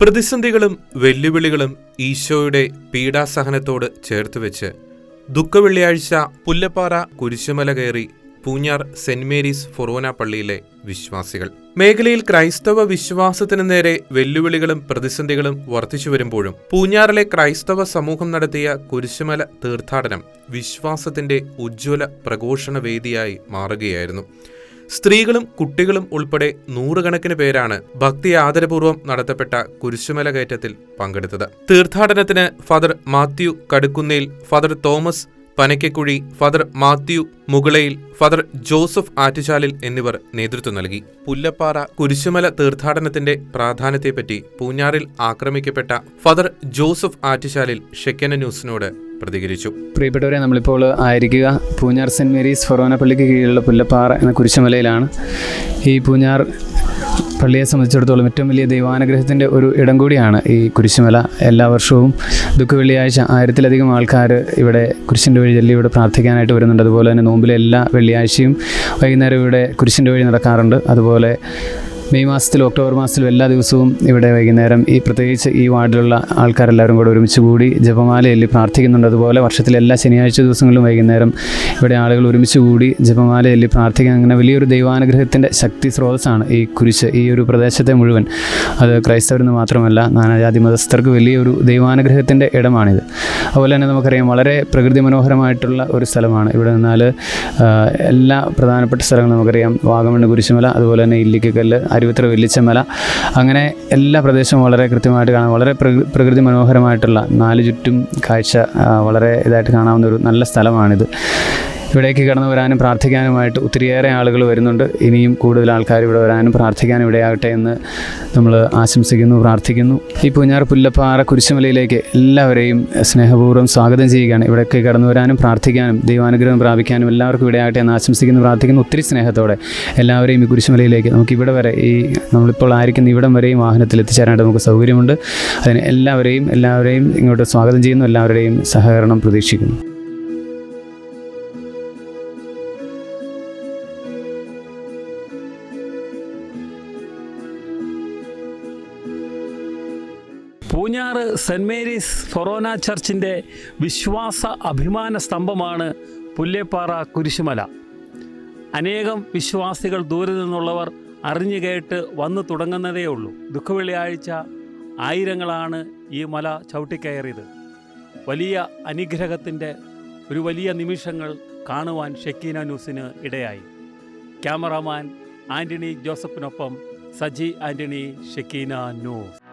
പ്രതിസന്ധികളും വെല്ലുവിളികളും ഈശോയുടെ പീഡാസഹനത്തോട് ചേർത്ത് വെച്ച് ദുഃഖവെള്ളിയാഴ്ച പുല്ലപ്പാറ കുരിശുമല കയറി പൂഞ്ഞാർ സെന്റ് മേരീസ് ഫൊറോന പള്ളിയിലെ വിശ്വാസികൾ. മേഖലയിൽ ക്രൈസ്തവ വിശ്വാസത്തിന് നേരെ വെല്ലുവിളികളും പ്രതിസന്ധികളും വർദ്ധിച്ചു വരുമ്പോഴും പൂഞ്ഞാറിലെ ക്രൈസ്തവ സമൂഹം നടത്തിയ കുരിശുമല തീർത്ഥാടനം വിശ്വാസത്തിന്റെ ഉജ്ജ്വല പ്രഘോഷണ വേദിയായി മാറുകയായിരുന്നു. സ്ത്രീകളും കുട്ടികളും ഉൾപ്പെടെ നൂറുകണക്കിന് പേരാണ് ഭക്തി ആദരപൂർവം നടത്തപ്പെട്ട കുരിശുമല കയറ്റത്തിൽ പങ്കെടുത്തത്. തീർത്ഥാടനത്തിന് father Mathew Kadukkunnel father Thomas Panakkakuzhi father Mathew Mukalayil father Joseph Attuchalil എന്നിവർ നേതൃത്വം നൽകി. പുല്ലപ്പാറ കുരിശുമല തീർത്ഥാടനത്തിന്റെ പ്രാധാന്യത്തെപ്പറ്റി പൂഞ്ഞാറിൽ ആക്രമിക്കപ്പെട്ട ഫാദർ ജോസഫ് ആറ്റുചാലിൽ ഷെക്കന ന്യൂസിനോട് പ്രതികരിച്ചു. പ്രിയപ്പെട്ടവരെ നമ്മളിപ്പോൾ ആയിരിക്കുക. പൂഞ്ഞാർ സെന്റ് മേരീസ് ഫൊറോനപ്പള്ളിക്ക് കീഴിലുള്ള പുല്ലപ്പാറ എന്ന കുരിശുമലയിലാണ്. ഈ പൂഞ്ഞാർ പള്ളിയെ സംബന്ധിച്ചിടത്തോളം ഏറ്റവും വലിയ ദൈവാനുഗ്രഹത്തിന്റെ ഒരു ഇടം കൂടിയാണ് ഈ കുരിശുമല. എല്ലാ വർഷവും ദുഃഖ വെള്ളിയാഴ്ച ആയിരത്തിലധികം ആൾക്കാർ ഇവിടെ കുരിശിന്റെ വഴി ചൊല്ലി ഇവിടെ പ്രാർത്ഥിക്കാനായിട്ട് വരുന്നുണ്ട്. അതുപോലെ തന്നെ നോമ്പിലെ എല്ലാ വെള്ളിയാഴ്ചയും വൈകുന്നേരം ഇവിടെ കുരിശിന്റെ വഴി നടക്കാറുണ്ട്. അതുപോലെ മെയ് മാസത്തിലും ഒക്ടോബർ മാസത്തിലും എല്ലാ ദിവസവും ഇവിടെ വൈകുന്നേരം ഈ പ്രത്യേകിച്ച് ഈ വാർഡിലുള്ള ആൾക്കാരെല്ലാവരും കൂടെ ഒരുമിച്ച് കൂടി ജപമാല എല്ലി പ്രാർത്ഥിക്കുന്നുണ്ട്. അതുപോലെ വർഷത്തിലെ എല്ലാ ശനിയാഴ്ച ദിവസങ്ങളിലും വൈകുന്നേരം ഇവിടെ ആളുകൾ ഒരുമിച്ച് കൂടി ജപമാല എല്ലി പ്രാർത്ഥിക്കാൻ അങ്ങനെ വലിയൊരു ദൈവാനുഗ്രഹത്തിന്റെ ശക്തി സ്രോതസ്സാണ് ഈ കുരിശ് ഈ ഒരു പ്രദേശത്തെ മുഴുവൻ. അത് ക്രൈസ്തവരെന്ന് മാത്രമല്ല നാനാജാതി മതസ്ഥർക്ക് വലിയൊരു ദൈവാനുഗ്രഹത്തിന്റെ ഇടമാണിത്. അതുപോലെ തന്നെ നമുക്കറിയാം വളരെ പ്രകൃതി മനോഹരമായിട്ടുള്ള ഒരു സ്ഥലമാണ്. ഇവിടെ നിന്നാൽ എല്ലാ പ്രധാനപ്പെട്ട സ്ഥലങ്ങളും നമുക്കറിയാം. വാഗമണ്ണ് കുരിശുമല അതുപോലെ തന്നെ ഇല്ലിക്കക്കല്ല് അരുവിത്ര വെല്ലിച്ചമല. അങ്ങനെ എല്ലാ പ്രദേശവും വളരെ കൃത്യമായിട്ട് കാണാം. വളരെ പ്രകൃ- പ്രകൃതി മനോഹരമായിട്ടുള്ള നാല് ചുറ്റും കാഴ്ച വളരെ ഇതായിട്ട് കാണാവുന്ന ഒരു നല്ല സ്ഥലമാണിത്. ഇവിടേക്ക് കടന്നു വരാനും പ്രാർത്ഥിക്കാനുമായിട്ട് ഒത്തിരിയേറെ ആളുകൾ വരുന്നുണ്ട്. ഇനിയും കൂടുതൽ ആൾക്കാർ ഇവിടെ വരാനും പ്രാർത്ഥിക്കാനും ഇടയാകട്ടെ എന്ന് നമ്മൾ ആശംസിക്കുന്നു പ്രാർത്ഥിക്കുന്നു. ഈ പൂഞ്ഞാർ പുല്ലപ്പാറ കുരിശുമലയിലേക്ക് എല്ലാവരെയും സ്നേഹപൂർവം സ്വാഗതം ചെയ്യുകയാണ്. ഇവിടേക്ക് കടന്നു വരാനും പ്രാർത്ഥിക്കാനും ദൈവാനുഗ്രഹം പ്രാപിക്കാനും എല്ലാവർക്കും ഇടയാകട്ടെ എന്ന് ആശംസിക്കുന്നു പ്രാർത്ഥിക്കുന്നു. ഒത്തിരി സ്നേഹത്തോടെ എല്ലാവരെയും ഈ കുരിശുമലയിലേക്ക് നമുക്ക് ഇവിടെ വരെ ഈ നമ്മളിപ്പോൾ ആയിരിക്കുന്ന ഇവിടം വരെയും വാഹനത്തിൽ എത്തിച്ചേരാനായിട്ട് നമുക്ക് സൗകര്യമുണ്ട്. അതിന് എല്ലാവരെയും എല്ലാവരെയും ഇങ്ങോട്ട് സ്വാഗതം ചെയ്യുന്നു. എല്ലാവരുടെയും സഹകരണം പ്രതീക്ഷിക്കുന്നു. പൂഞ്ഞാറ് സെന്റ് മേരീസ് ഫൊറോന ചർച്ചിന്റെ വിശ്വാസ അഭിമാന സ്തംഭമാണ് പുല്ലേപ്പാറ കുരിശുമല. അനേകം വിശ്വാസികൾ ദൂരെ നിന്നുള്ളവർ അറിഞ്ഞു കേട്ട് വന്നു തുടങ്ങുന്നതേ ഉള്ളൂ. ദുഃഖവെള്ളിയാഴ്ച ആയിരങ്ങളാണ് ഈ മല ചവിട്ടിക്കയറിയത്. വലിയ അനുഗ്രഹത്തിന്റെ ഒരു വലിയ നിമിഷങ്ങൾ കാണുവാൻ ഷക്കീന ന്യൂസിന് ഇടയായി. ക്യാമറാമാൻ ആന്റണി ജോസഫിനൊപ്പം സജി ആന്റണി ഷക്കീന ന്യൂസ്.